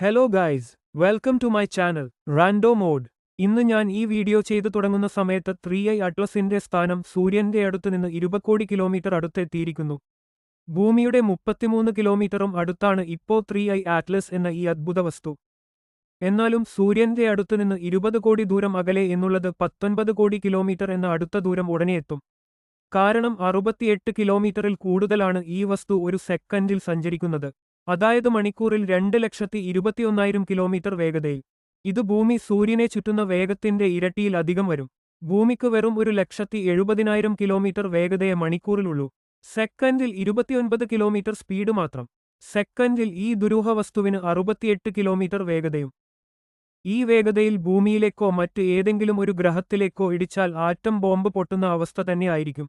Hello guys welcome to my channel rando mode ഇന്ന് ഞാൻ ഈ വീഡിയോ ചെയ്തു തുടങ്ങുന്ന സമയത്ത് ത്രീ ഐ അറ്റ്ലസിന്റെ സ്ഥാനം സൂര്യന്റെ അടുത്ത് നിന്ന് ഇരുപക്കോടി കിലോമീറ്റർ അടുത്തെത്തിയിരിക്കുന്നു. ഭൂമിയുടെ മുപ്പത്തിമൂന്ന് കിലോമീറ്ററും അടുത്താണ് ഇപ്പോൾ ത്രീ ഐ ആറ്റ്ലസ് എന്ന ഈ അദ്ഭുത വസ്തു. എന്നാലും സൂര്യന്റെ അടുത്ത് നിന്ന് ഇരുപത് കോടി ദൂരം അകലെ എന്നുള്ളത് പത്തൊൻപത് കോടി കിലോമീറ്റർ എന്ന അടുത്ത ദൂരം ഉടനെ എത്തും. കാരണം അറുപത്തിയെട്ട് കിലോമീറ്ററിൽ കൂടുതലാണ് ഈ വസ്തു ഒരു സെക്കൻഡിൽ സഞ്ചരിക്കുന്നത്. അതായത് മണിക്കൂറിൽ രണ്ട് ലക്ഷത്തി ഇരുപത്തിയൊന്നായിരം കിലോമീറ്റർ വേഗതയിൽ. ഇത് ഭൂമി സൂര്യനെ ചുറ്റുന്ന വേഗത്തിന്റെ ഇരട്ടിയിലധികം വരും. ഭൂമിക്ക് വെറും ഒരു ലക്ഷത്തി എഴുപതിനായിരം കിലോമീറ്റർ വേഗതയെ മണിക്കൂറിലുള്ളൂ. സെക്കൻഡിൽ ഇരുപത്തിയൊൻപത് കിലോമീറ്റർ സ്പീഡ് മാത്രം. സെക്കൻഡിൽ ഈ ദുരൂഹ വസ്തുവിന് അറുപത്തിയെട്ട് കിലോമീറ്റർ വേഗതയും. ഈ വേഗതയിൽ ഭൂമിയിലേക്കോ മറ്റ് ഏതെങ്കിലും ഒരു ഗ്രഹത്തിലേക്കോ ഇടിച്ചാൽ ആറ്റം ബോംബ് പൊട്ടുന്ന അവസ്ഥ തന്നെയായിരിക്കും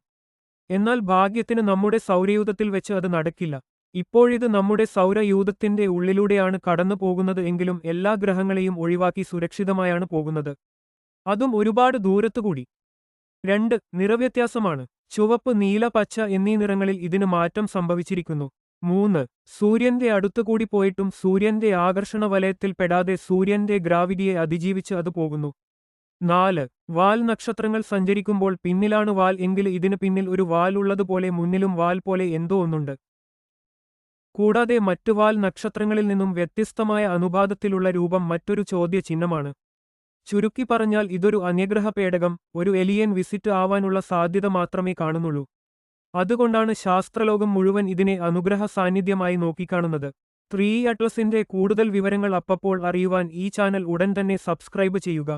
എന്നാൽ ഭാഗ്യത്തിന് നമ്മുടെ സൗരയൂഥത്തിൽ വെച്ച് അത് നടക്കില്ല. ഇപ്പോഴിത് നമ്മുടെ സൗരയൂഥത്തിന്റെ ഉള്ളിലൂടെയാണ് കടന്നു പോകുന്നത് എങ്കിലും എല്ലാ ഗ്രഹങ്ങളെയും ഒഴിവാക്കി സുരക്ഷിതമായാണ് പോകുന്നത്. അതും ഒരുപാട് ദൂരത്തുകൂടി രണ്ട് നിറവ്യത്യാസമാണ്. ചുവപ്പ് നീല പച്ച എന്നീ നിറങ്ങളിൽ ഇതിന് മാറ്റം സംഭവിച്ചിരിക്കുന്നു. മൂന്ന് സൂര്യന്റെ അടുത്തുകൂടി പോയിട്ടും സൂര്യന്റെ ആകർഷണ വലയത്തിൽ പെടാതെ സൂര്യന്റെ ഗ്രാവിറ്റിയെ അതിജീവിച്ച് അത് പോകുന്നു. നാല് വാൽ നക്ഷത്രങ്ങൾ സഞ്ചരിക്കുമ്പോൾ പിന്നിലാണ് വാൽ എങ്കിൽ ഇതിന് പിന്നിൽ ഒരു വാൽ ഉള്ളതുപോലെ മുന്നിലും വാൽ പോലെ എന്തോ ഒന്നുണ്ട്. കൂടാതെ മറ്റു വാൽ നക്ഷത്രങ്ങളിൽ നിന്നും വ്യത്യസ്തമായ അനുപാതത്തിലുള്ള രൂപം മറ്റൊരു ചോദ്യചിഹ്നമാണ്. ചുരുക്കി പറഞ്ഞാൽ ഇതൊരു അന്യഗ്രഹ പേടകം ഒരു എലിയൻ വിസിറ്റ് ആവാനുള്ള സാധ്യത മാത്രമേ കാണുന്നുള്ളൂ. അതുകൊണ്ടാണ് ശാസ്ത്രലോകം മുഴുവൻ ഇതിനെ അനുഗ്രഹ സാന്നിധ്യമായി നോക്കിക്കാണുന്നത്. ത്രീ അറ്റ്ലസിന്റെ കൂടുതൽ വിവരങ്ങൾ അപ്പപ്പോൾ അറിയുവാൻ ഈ ചാനൽ ഉടൻ തന്നെ സബ്സ്ക്രൈബ് ചെയ്യുക.